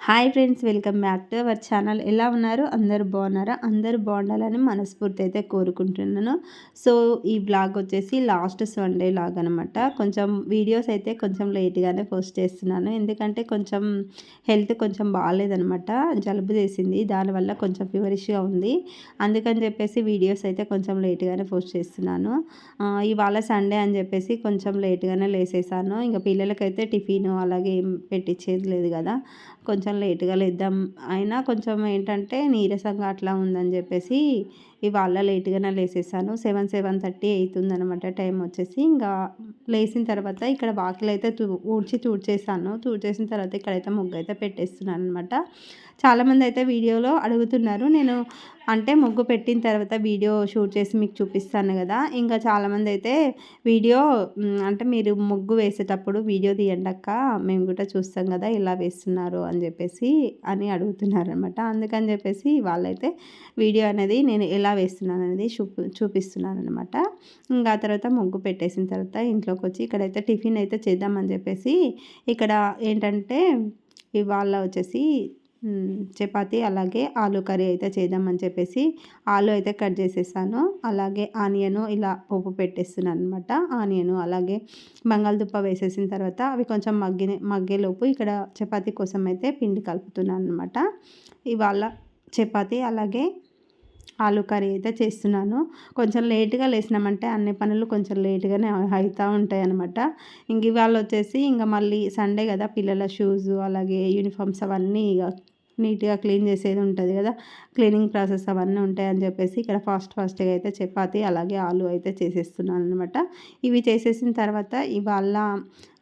Hi friends welcome back to our channel. ఎలా ఉన్నారు? అందరు బాగున్నారా? అందరూ బాగుండాలని మనస్ఫూర్తి అయితే కోరుకుంటున్నాను. సో ఈ బ్లాగ్ వచ్చేసి లాస్ట్ సండే లాగ్ అనమాట కొంచెం వీడియోస్ అయితే కొంచెం లేట్గానే పోస్ట్ చేస్తున్నాను. ఎందుకంటే కొంచెం హెల్త్ కొంచెం బాగాలేదనమాట జలుబు చేసింది. దానివల్ల కొంచెం ఫీవరిష్గా ఉంది. అందుకని చెప్పేసి వీడియోస్ అయితే కొంచెం లేట్గానే పోస్ట్ చేస్తున్నాను. ఇవాళ సండే అని చెప్పేసి కొంచెం లేట్గానే లేసేసాను. ఇంకా పిల్లలకైతే టిఫిన్ అలాగే ఏం పెట్టించేది లేదు కదా. కొంచెం లేట్గా లేద్దాం. అయినా కొంచెం ఏంటంటే నీరసంగా అట్లా ఉందని చెప్పేసి ఇవాళ లేట్గానే లేసేసాను. సెవెన్ సెవెన్ థర్టీ అవుతుంది అనమాట టైం వచ్చేసి. ఇంకా లేచిన తర్వాత ఇక్కడ వాకిలు అయితే ఊడ్చి తూడ్చేసాను. తూడ్చేసిన తర్వాత ఇక్కడైతే ముగ్గు అయితే పెట్టేస్తున్నాను అనమాట చాలామంది అయితే వీడియోలో అడుగుతున్నారు. నేను అంటే ముగ్గు పెట్టిన తర్వాత వీడియో షూట్ చేసి మీకు చూపిస్తాను కదా. ఇంకా చాలామంది అయితే వీడియో అంటే మీరు ముగ్గు వేసేటప్పుడు వీడియో తీయండక్క మేము కూడా చూస్తాం కదా ఇలా వేస్తున్నారు అని చెప్పేసి అని అడుగుతున్నారు అనమాట అందుకని చెప్పేసి వాళ్ళైతే వీడియో అనేది నేను ఎలా వేస్తున్నాను అనేది చూపి చూపిస్తున్నాను అనమాట ఇంకా తర్వాత ముగ్గు పెట్టేసిన తర్వాత ఇంట్లోకి వచ్చి ఇక్కడైతే టిఫిన్ అయితే చేద్దామని చెప్పేసి ఇక్కడ ఏంటంటే ఇవాళ వచ్చేసి చపాతి అలాగే ఆలు కర్రీ అయితే చేద్దామని చెప్పేసి ఆలు అయితే కట్ చేసేసాను. అలాగే ఆనియను ఇలా పోపు పెట్టేస్తున్నాను అనమాట ఆనియను అలాగే బంగాళదుప్ప వేసేసిన తర్వాత అవి కొంచెం మగ్గి మగ్గేలోపు ఇక్కడ చపాతీ కోసం అయితే పిండి కలుపుతున్నాను అనమాట ఇవాళ చపాతి అలాగే ఆలు కర్రీ అయితే చేస్తున్నాను. కొంచెం లేట్గా లేసినామంటే అన్ని పనులు కొంచెం లేట్గానే అవుతూ ఉంటాయి అనమాట ఇంక ఇవాళ వచ్చేసి ఇంకా మళ్ళీ సండే కదా పిల్లల షూస్ అలాగే యూనిఫామ్స్ అవన్నీ ఇక నీట్గా క్లీన్ చేసేది ఉంటుంది కదా క్లీనింగ్ ప్రాసెస్ అవన్నీ ఉంటాయని చెప్పేసి ఇక్కడ ఫాస్ట్ ఫాస్ట్గా అయితే చపాతి అలాగే ఆలు అయితే చేసేస్తున్నాను అనమాట ఇవి చేసేసిన తర్వాత ఇవాళ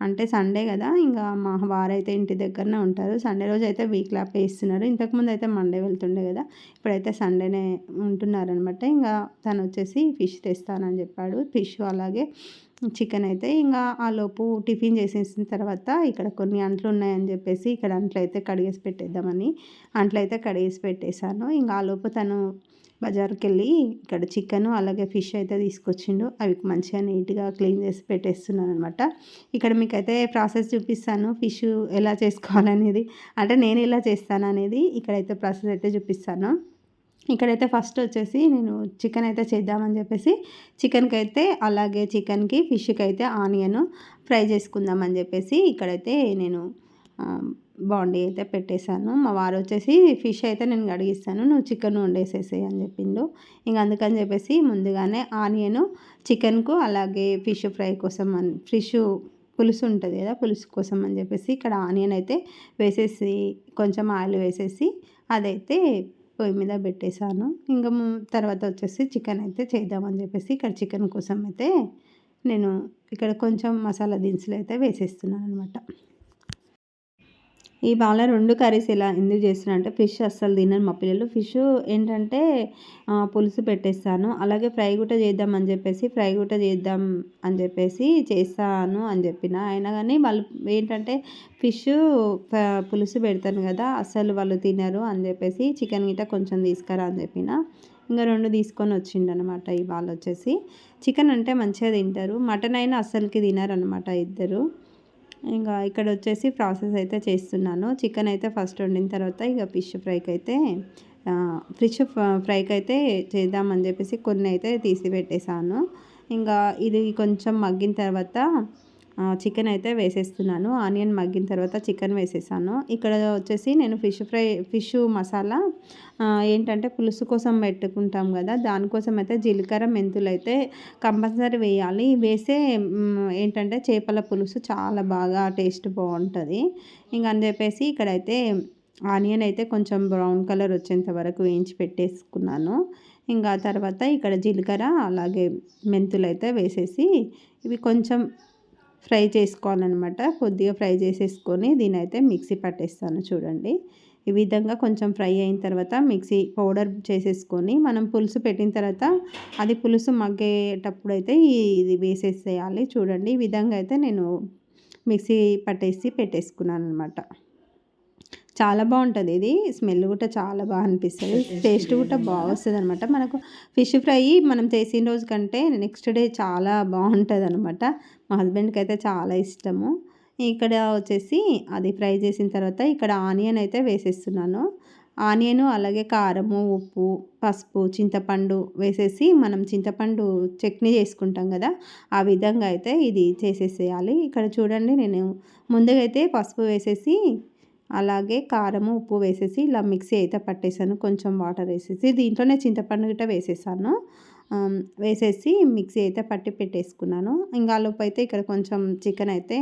అంటే సండే కదా ఇంకా మా వారైతే ఇంటి దగ్గరనే ఉంటారు. సండే రోజు అయితే వీక్ ల్యాప్ వేస్తున్నారు ఇంతకుముందు అయితే మండే వెళ్తుండే కదా ఇప్పుడైతే సండేనే ఉంటున్నారనమాట ఇంకా తను వచ్చేసి ఫిష్ తెస్తానని చెప్పాడు. ఫిష్ అలాగే చికెన్ అయితే ఇంకా ఆ లోపు టిఫిన్ చేసేసిన తర్వాత ఇక్కడ కొన్ని అంట్లు ఉన్నాయని చెప్పేసి ఇక్కడ అంట్లు అయితే కడిగేసి పెట్టేద్దామని అంట్లు అయితే కడిగేసి పెట్టేశాను. ఇంకా ఆ లోపు తను బజార్కి వెళ్ళి ఇక్కడ చికెన్ అలాగే ఫిష్ అయితే తీసుకొచ్చిండు. అవి మంచిగా నీట్గా క్లీన్ చేసి పెట్టేస్తున్నాను అనమాట ఇక్కడ మీకైతే ప్రాసెస్ చూపిస్తాను. ఫిష్ ఎలా చేసుకోవాలనేది. అంటే నేను ఎలా చేస్తాను అనేది ఇక్కడైతే ప్రాసెస్ అయితే చూపిస్తాను. ఇక్కడైతే ఫస్ట్ వచ్చేసి నేను చికెన్ అయితే చేద్దామని చెప్పేసి చికెన్కి అయితే అలాగే చికెన్కి ఫిష్కి అయితే ఆనియన్ ఫ్రై చేసుకుందామని చెప్పేసి ఇక్కడైతే నేను బాండీ అయితే పెట్టేశాను. మా వారు వచ్చేసి ఫిష్ అయితే నేను కడిగిస్తాను నువ్వు చికెన్ వండేసేసేయి అని చెప్పిండు. ఇంక అందుకని చెప్పేసి ముందుగానే ఆనియన్ చికెన్కు అలాగే ఫిష్ ఫ్రై కోసం ఫిష్ పులుసు ఉంటుంది కదా పులుసు కోసం అని చెప్పేసి ఇక్కడ ఆనియన్ అయితే వేసేసి కొంచెం ఆయిల్ వేసేసి అదైతే పొయ్యి మీద పెట్టేశాను. ఇంకా తర్వాత వచ్చేసి చికెన్ అయితే చేద్దామని చెప్పేసి ఇక్కడ చికెన్ కోసం అయితే నేను ఇక్కడ కొంచెం మసాలా దినుసులు అయితే వేసేస్తున్నాను అనమాట ఈ రెండు కర్రీస్ ఇలా ఎందుకు చేస్తున్నా అంటే ఫిష్ అస్సలు తినను మా పిల్లలు. ఫిష్ ఏంటంటే పులుసు పెట్టేస్తాను. అలాగే ఫ్రై కూడా చేద్దాం అని చెప్పేసి ఫ్రై కూడా చేద్దాం అని చెప్పేసి చేస్తాను అని చెప్పిన. అయినా కానీ వాళ్ళు ఏంటంటే ఫిష్ పులుసు పెడతాను కదా అస్సలు వాళ్ళు తినరు అని చెప్పేసి చికెన్ గిట్ట కొంచెం తీసుకురా అని చెప్పిన. ఇంకా రెండు తీసుకొని వచ్చిండు అనమాట ఇవాళ వచ్చేసి. చికెన్ అంటే మంచిగా తింటారు. మటన్ అయినా అస్సలకి తినరు ఇద్దరు. ఇంకా ఇక్కడ వచ్చేసి ప్రాసెస్ అయితే చేస్తున్నాను. చికెన్ అయితే ఫస్ట్ వండిన తర్వాత ఇక ఫిష్ ఫ్రైకి అయితే ఫిష్ ఫ్రైకి అయితే చేద్దామని చెప్పేసి కొన్ని అయితే తీసి పెట్టేశాను. ఇంకా ఇది కొంచెం మగ్గిన తర్వాత చికెన్ అయితే వేసేస్తున్నాను. ఆనియన్ మగ్గిన తర్వాత చికెన్ వేసేసాను. ఇక్కడ వచ్చేసి నేను ఫిష్ ఫ్రై ఫిష్ మసాలా ఏంటంటే పులుసు కోసం పెట్టుకుంటాం కదా దానికోసం అయితే జీలకర్ర మెంతులు అయితే కంపల్సరీ వేయాలి. వేసే ఏంటంటే చేపల పులుసు చాలా బాగా టేస్ట్ బాగుంటుంది. ఇంకా అని చెప్పేసి ఇక్కడైతే ఆనియన్ అయితే కొంచెం బ్రౌన్ కలర్ వచ్చేంత వరకు వేయించి పెట్టేసుకున్నాను. ఇంకా తర్వాత ఇక్కడ జీలకర్ర అలాగే మెంతులు అయితే వేసేసి ఇవి కొంచెం ఫ్రై చేసుకోవాలన్నమాట. కొద్దిగా ఫ్రై చేసేసుకొని దీని అయితే మిక్సీ పట్టేస్తాను చూడండి. ఈ విధంగా కొంచెం ఫ్రై అయిన తర్వాత మిక్సీ పౌడర్ చేసేసుకొని మనం పులుసు పెట్టిన తర్వాత అది పులుసు మగ్గేటప్పుడు అయితే ఇది వేసేసేయాలి చూడండి. ఈ విధంగా అయితే నేను మిక్సీ పట్టేసి పెట్టేసుకున్నాను అనమాట చాలా బాగుంటుంది. ఇది స్మెల్ కూడా చాలా బాగా అనిపిస్తుంది. టేస్ట్ కూడా బాగా వస్తుంది అనమాట మనకు ఫిష్ ఫ్రై మనం చేసిన రోజు కంటే నెక్స్ట్ డే చాలా బాగుంటుంది అనమాట మా హస్బెండ్కి అయితే చాలా ఇష్టము. ఇక్కడ వచ్చేసి అది ఫ్రై చేసిన తర్వాత ఇక్కడ ఆనియన్ అయితే వేసేస్తున్నాను. ఆనియను అలాగే కారము ఉప్పు పసుపు చింతపండు వేసేసి మనం చింతపండు చట్నీ చేసుకుంటాం కదా ఆ విధంగా అయితే ఇది చేసేసేయాలి. ఇక్కడ చూడండి నేను ముందుగా అయితే పసుపు వేసేసి అలాగే కారము ఉప్పు వేసేసి ఇలా మిక్సీ అయితే పట్టేసాను. కొంచెం వాటర్ వేసేసి దీంట్లోనే చింతపండు గిట్ట వేసేసాను. వేసేసి మిక్సీ అయితే పట్టి పెట్టేసుకున్నాను. ఇంకా లోపు అయితే ఇక్కడ కొంచెం చికెన్ అయితే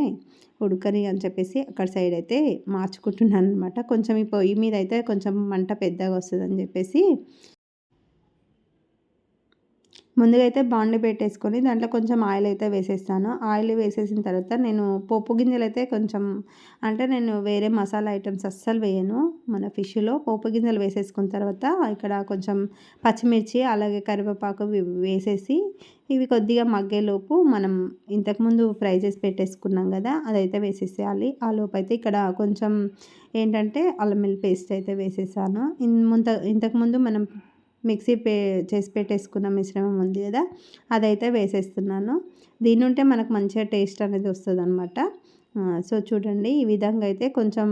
ఉడకని అని చెప్పేసి అక్కడ సైడ్ అయితే మార్చుకుంటున్నాను అనమాట కొంచెం ఈ పొయ్యి మీద అయితే కొంచెం మంట పెద్దగా వస్తుందని చెప్పేసి ముందుగా అయితే బాండి పెట్టేసుకొని దాంట్లో కొంచెం ఆయిల్ అయితే వేసేస్తాను. ఆయిల్ వేసేసిన తర్వాత నేను పోపు గింజలు అయితే కొంచెం అంటే నేను వేరే మసాలా ఐటమ్స్ అస్సలు వేయను. మన ఫిష్లో పోపు గింజలు వేసేసుకున్న తర్వాత ఇక్కడ కొంచెం పచ్చిమిర్చి అలాగే కరివేపాకు వేసేసి ఇవి కొద్దిగా మగ్గేలోపు మనం ఇంతకుముందు ఫ్రై చేసి పెట్టేసుకున్నాం కదా అదైతే వేసేసేయాలి. ఆ లోపు అయితే ఇక్కడ కొంచెం ఏంటంటే అల్లం పేస్ట్ అయితే వేసేసాను. ఇంత ఇంతకుముందు మనం మిక్సీ పే చేసి పెట్టేసుకున్న మిశ్రమం ఉంది కదా అదైతే వేసేస్తున్నాను. దీని ఉంటే మనకు మంచిగా టేస్ట్ అనేది వస్తుంది అనమాట సో చూడండి ఈ విధంగా అయితే కొంచెం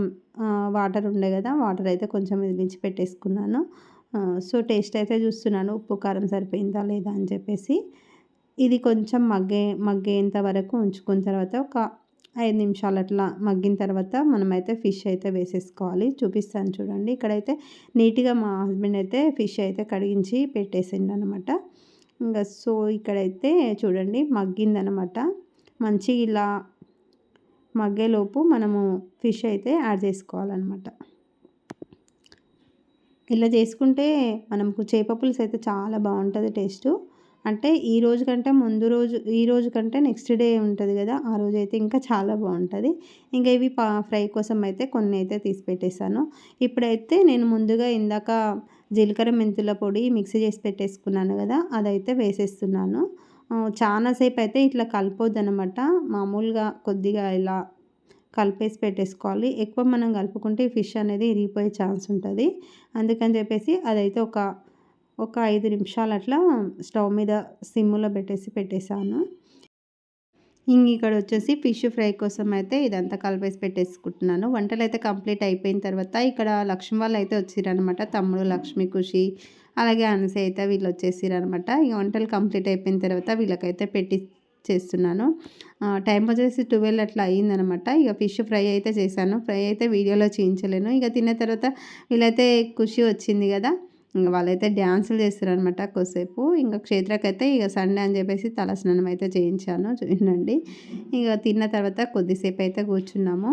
వాటర్ ఉండే కదా వాటర్ అయితే కొంచెం మించి పెట్టేసుకున్నాను. సో టేస్ట్ అయితే చూస్తున్నాను ఉప్పు కారం సరిపోయిందా లేదా అని చెప్పేసి. ఇది కొంచెం మగ్గే మగ్గేంత వరకు ఉంచుకున్న తర్వాత ఒక ఐదు నిమిషాలు అట్లా మగ్గిన తర్వాత మనమైతే ఫిష్ అయితే వేసేసుకోవాలి. చూపిస్తాను చూడండి. ఇక్కడైతే నీట్గా మా హస్బెండ్ అయితే ఫిష్ అయితే కడిగించి పెట్టేసిండు అనమాట ఇంకా సో ఇక్కడైతే చూడండి మగ్గిందనమాట. మంచి ఇలా మగ్గేలోపు మనము ఫిష్ అయితే యాడ్ చేసుకోవాలన్నమాట ఇలా చేసుకుంటే మనకు చేప పులుసు అయితే చాలా బాగుంటుంది టేస్టు. అంటే ఈ రోజు కంటే ముందు రోజు ఈ రోజు కంటే నెక్స్ట్ డే ఉంటుంది కదా ఆ రోజు అయితే ఇంకా చాలా బాగుంటుంది. ఇంకా ఇవి పా ఫ్రై కోసం అయితే కొన్ని అయితే తీసి పెట్టేశాను. ఇప్పుడైతే నేను ముందుగా ఇందాక జీలకర్ర మెంతుల పొడి మిక్సీ చేసి పెట్టేసుకున్నాను కదా అదైతే వేసేస్తున్నాను. చాలాసేపు అయితే ఇట్లా కలిపొద్దు అనమాట మామూలుగా కొద్దిగా ఇలా కలిపేసి పెట్టేసుకోవాలి. ఎక్కువ మనం కలుపుకుంటే ఫిష్ అనేది ఇరిగిపోయే ఛాన్స్ ఉంటుంది. అందుకని చెప్పేసి అదైతే ఒక ఒక ఐదు నిమిషాలు అట్లా స్టవ్ మీద సిమ్లో పెట్టేసి పెట్టేశాను. ఇంక ఇక్కడ వచ్చేసి ఫిష్ ఫ్రై కోసం అయితే ఇదంతా కలిపేసి పెట్టేసుకుంటున్నాను. వంటలు అయితే కంప్లీట్ అయిపోయిన తర్వాత ఇక్కడ లక్ష్మి వాళ్ళు అయితే వచ్చిరనమాట తమ్ముడు లక్ష్మి ఖుషి అలాగే అనసే అయితే వీళ్ళు వచ్చేసిరనమాట ఇక వంటలు కంప్లీట్ అయిపోయిన తర్వాత వీళ్ళకైతే పెట్టి చేస్తున్నాను. టైం వచ్చేసి ట్వెల్వ్ అట్లా అయ్యిందనమాట ఇక ఫిష్ ఫ్రై అయితే చేశాను. ఫ్రై అయితే వీడియోలో చేయించలేను ఇక తిన్న తర్వాత వీళ్ళైతే ఖుషి వచ్చింది కదా. ఇంకా వాళ్ళైతే డ్యాన్సులు చేస్తారనమాట కొద్దిసేపు. ఇంకా క్షేత్రకైతే ఇక సండే అని చెప్పేసి తలస్నానం అయితే చేయించాను చూడండి. ఇక తిన్న తర్వాత కొద్దిసేపు అయితే కూర్చున్నాము.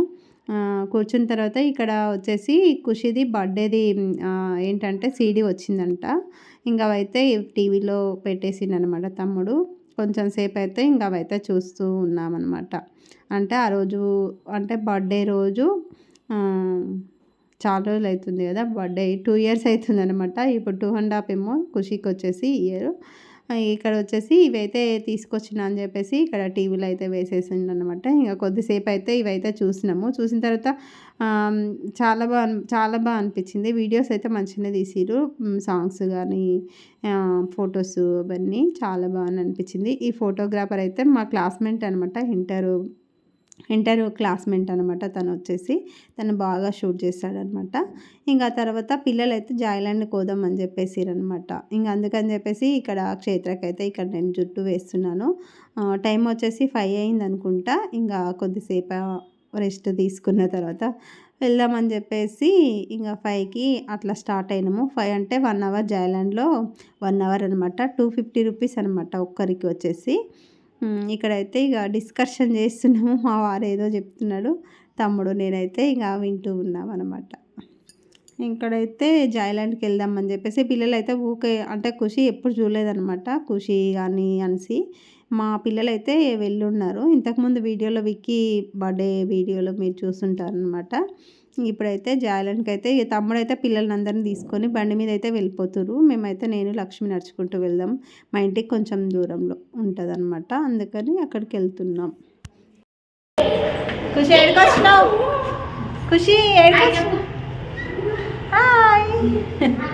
కూర్చున్న తర్వాత ఇక్కడ వచ్చేసి ఖుషిది బర్త్డేది ఏంటంటే సీడీ వచ్చిందంట. ఇంకా అవైతే టీవీలో పెట్టేసిండనమాట తమ్ముడు. కొంచెం సేపు అయితే ఇంకా అవైతే చూస్తూ ఉన్నామన్నమాట. అంటే ఆ రోజు అంటే బర్త్డే రోజు చాలా రోజులు అవుతుంది కదా బర్త్డే టూ ఇయర్స్ అవుతుంది అనమాట ఇప్పుడు టూ అండ్ హాఫ్ ఏమో ఖుషికి వచ్చేసి ఇయర్. ఇక్కడ వచ్చేసి ఇవైతే తీసుకొచ్చిన అని చెప్పేసి ఇక్కడ టీవీలో అయితే వేసేసింది అనమాట ఇంకా కొద్దిసేపు అయితే ఇవైతే చూసినాము. చూసిన తర్వాత చాలా బాగా చాలా బాగా అనిపించింది. వీడియోస్ అయితే మంచిగానే తీసిరు సాంగ్స్ కానీ ఫొటోస్ అవన్నీ చాలా బాగా అనిపించింది. ఈ ఫోటోగ్రాఫర్ అయితే మా క్లాస్మేట్ అనమాట ఇంటర్. ఇంటర్ క్లాస్మేట్ అనమాట తను వచ్చేసి. తను బాగా షూట్ చేస్తాడనమాట ఇంకా తర్వాత పిల్లలు అయితే జాయిలాండ్ కోదాం అని చెప్పేసిరనమాట ఇంకా అందుకని చెప్పేసి ఇక్కడ క్షేత్రకైతే ఇక్కడ నేను జుట్టు వేస్తున్నాను. టైం వచ్చేసి ఫైవ్ అయింది అనుకుంటా ఇంకా కొద్దిసేపు రెస్ట్ తీసుకున్న తర్వాత వెళ్దామని చెప్పేసి ఇంకా ఫైవ్కి అట్లా స్టార్ట్ అయినాము. ఫైవ్ అంటే వన్ అవర్ జాయిలాండ్లో వన్ అవర్ అనమాట టూ ఫిఫ్టీ రూపీస్ అనమాట ఒక్కరికి వచ్చేసి. ఇక్కడైతే ఇక డిస్కషన్ చేస్తున్నాము. మా వారు ఏదో చెప్తున్నాడు. తమ్ముడు నేనైతే ఇక వింటూ ఉన్నాం అనమాట ఇక్కడైతే జాయిలాండ్కి వెళ్దామని చెప్పేసి పిల్లలు అయితే ఊకే అంటే ఖుషి ఎప్పుడు చూడలేదనమాట ఖుషి కానీ అనిసి. మా పిల్లలైతే వెళ్ళున్నారు. ఇంతకుముందు వీడియోలో విక్కీ బర్త్డే వీడియోలో మీరు చూస్తుంటారనమాట ఇప్పుడైతే జాయిలన్కి అయితే తమ్ముడైతే పిల్లల్ని అందరిని తీసుకొని బండి మీద అయితే వెళ్ళిపోతురు మేమైతే నేను లక్ష్మి నడుచుకుంటూ వెళ్దాం. మా ఇంటికి కొంచెం దూరంలో ఉంటుంది అనమాట అందుకని అక్కడికి వెళ్తున్నాం. ఖుషి ఖుషి హాయ్.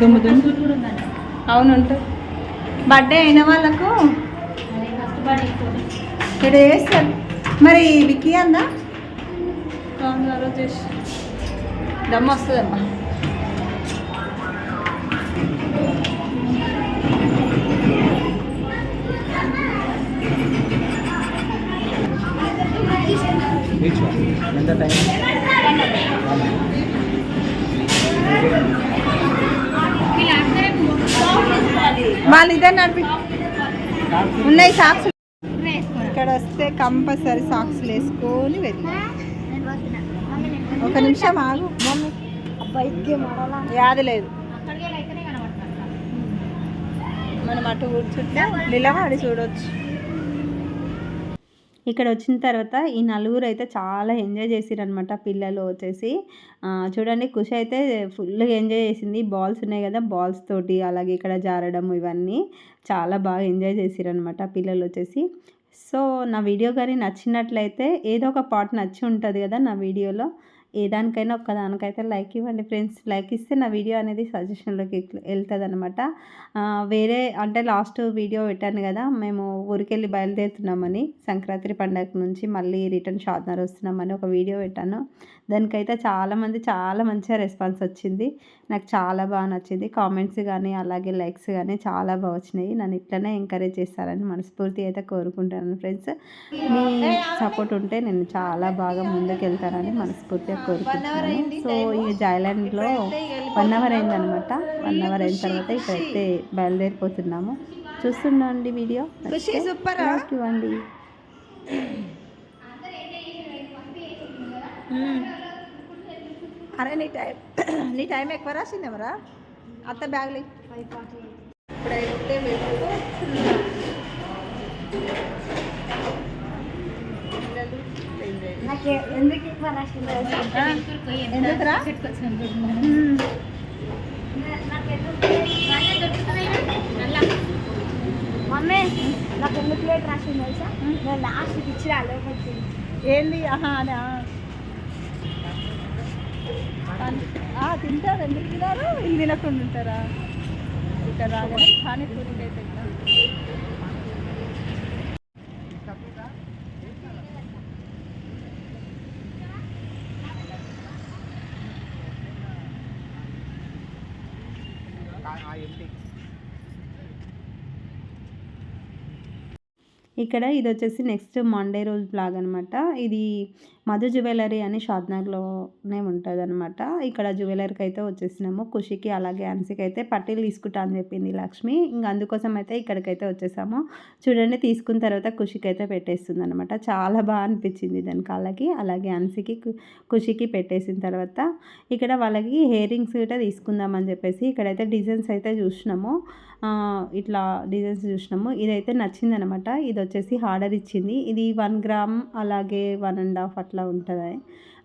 దుమ్ము దుమ్ము అవును ఉంటుంది బర్త్డే అయిన వాళ్ళకు ఇక్కడ వేస్తారు మరి విక్కీ అందా? అవును రోజు చేసి దమ్మ వస్తుందమ్మా. Which one? వాళ్ళు ఇదే నడిపి ఉన్నాయి సాక్స్ ఇక్కడ వస్తే కంపల్సరీ సాక్స్ వేసుకొని వెళ్ళి ఒక నిమిషం ఆగు. యాది లేదు. మనం అటు కూర్చుంటే నిలబడి చూడొచ్చు. ఇక్కడ వచ్చిన తర్వాత ఈ నలుగురు అయితే చాలా ఎంజాయ్ చేసిరనమాట పిల్లలు వచ్చేసి. చూడండి ఖుషి అయితే ఫుల్గా ఎంజాయ్ చేసింది. బాల్స్ ఉన్నాయి కదా బాల్స్ తోటి అలాగే ఇక్కడ జారడం ఇవన్నీ చాలా బాగా ఎంజాయ్ చేసిరనమాట పిల్లలు వచ్చేసి. సో నా వీడియో కానీ నచ్చినట్లయితే ఏదో ఒక పార్ట్ నచ్చి ఉంటుంది కదా నా వీడియోలో. ఏ దానికైనా ఒక్కదానికైతే లైక్ ఇవ్వండి ఫ్రెండ్స్. లైక్ ఇస్తే నా వీడియో అనేది సజెషన్లోకి వెళ్తుంది అనమాట వేరే అంటే లాస్ట్ వీడియో పెట్టాను కదా మేము ఊరికెళ్ళి బయలుదేరుతున్నామని సంక్రాంతి పండగ నుంచి మళ్ళీ రిటర్న్ షాద్నర్ వస్తున్నామని ఒక వీడియో పెట్టాను. దానికైతే చాలామంది చాలా మంచిగా రెస్పాన్స్ వచ్చింది. నాకు చాలా బాగా నచ్చింది. కామెంట్స్ కానీ అలాగే లైక్స్ కానీ చాలా బాగా వచ్చినాయి. నన్ను ఇట్లనే ఎంకరేజ్ చేస్తారని మనస్ఫూర్తి అయితే కోరుకుంటాను ఫ్రెండ్స్. మీ సపోర్ట్ ఉంటే నేను చాలా బాగా ముందుకు వెళ్తానని మనస్ఫూర్తిగా కోరుకుంటున్నాను. సో ఈ జాయిలాండ్లో వన్ అవర్ అయిందనమాట వన్ అవర్ అయిన తర్వాత ఇక్కడైతే బయలుదేరిపోతున్నాము. చూస్తుండండి వీడియో. సూపర్? ఇవ్వండి. అరే నీ టైం నీ టైం ఎక్కువ రాసిందేమరా అత్త బ్యాగ్లీ ఇప్పుడైతే ఎందుకు ఎక్కువ రాసిందో? ఎందుకురా? మమ్మీ నాకు ఎందుకు లేట్ రాసింది తెలుసా? నేను లాస్ట్ ఇచ్చి రాలేకపోతే ఏంది? ఆహా. ఆ, తింటారు ఎందుకు తినారు? ఇది తినకుండా ఉంటారా? ఇక్కడ రాగానే పానీపూరికి అయితే ఇక్కడ. ఇక్కడ ఇది వచ్చేసి నెక్స్ట్ మండే రోజు బ్లాగ్ అనమాట ఇది మధు జ్యువెలరీ అని షాద్నగర్లోనే ఉంటుంది అనమాట ఇక్కడ జ్యువెలరీకి అయితే వచ్చేసినాము. ఖుషికి అలాగే అన్సికి అయితే పట్టీలు తీసుకుంటా అని చెప్పింది లక్ష్మి. ఇంకా అందుకోసం అయితే ఇక్కడికైతే వచ్చేసాము. చూడండి తీసుకున్న తర్వాత ఖుషికి అయితే పెట్టేస్తుంది అనమాట చాలా బాగా అనిపించింది దాని కాళ్ళకి. అలాగే అన్సికి ఖుషికి పెట్టేసిన తర్వాత ఇక్కడ వాళ్ళకి హెయిరింగ్స్ కూడా తీసుకుందామని చెప్పేసి ఇక్కడైతే డిజైన్స్ అయితే చూసినాము. ఇట్లా డిజైన్స్ చూసినాము. ఇదైతే నచ్చిందనమాట ఇది వచ్చేసి ఆర్డర్ ఇచ్చింది. ఇది వన్ గ్రామ్ అలాగే వన్ అండ్ హాఫ్ అట్లా ఉంటుంది.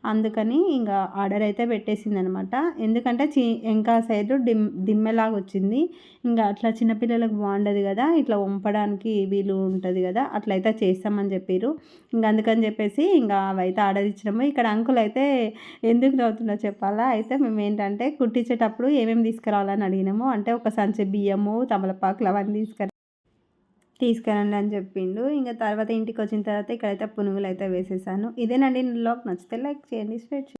అందుకని ఇంకా ఆర్డర్ అయితే పెట్టేసింది అనమాట ఎందుకంటే చి ఇంకా సైడ్ డిమ్ దిమ్మెలాగా వచ్చింది ఇంకా అట్లా చిన్నపిల్లలకు బాగుండదు కదా ఇట్లా వంపడానికి వీలు ఉంటుంది కదా అట్లయితే చేస్తామని చెప్పారు ఇంకా అందుకని చెప్పేసి ఇంకా అవైతే ఆర్డర్ ఇచ్చినాము. ఇక్కడ అంకుల్ అయితే ఎందుకు అవుతుందో చెప్పాలా? అయితే మేము ఏంటంటే కుట్టించేటప్పుడు ఏమేమి తీసుకురావాలని అడిగినాము. అంటే ఒక సంచి బియ్యము తమలపాకులు అవన్నీ తీసుకురా తీసుకురండి అని చెప్పిండు. ఇంకా తర్వాత ఇంటికి వచ్చిన తర్వాత ఇక్కడైతే పునుగులు అయితే వేసేసాను. ఇదేనండి లాక్ నచ్చితే లైక్ చేయండి స్ప్రెడ్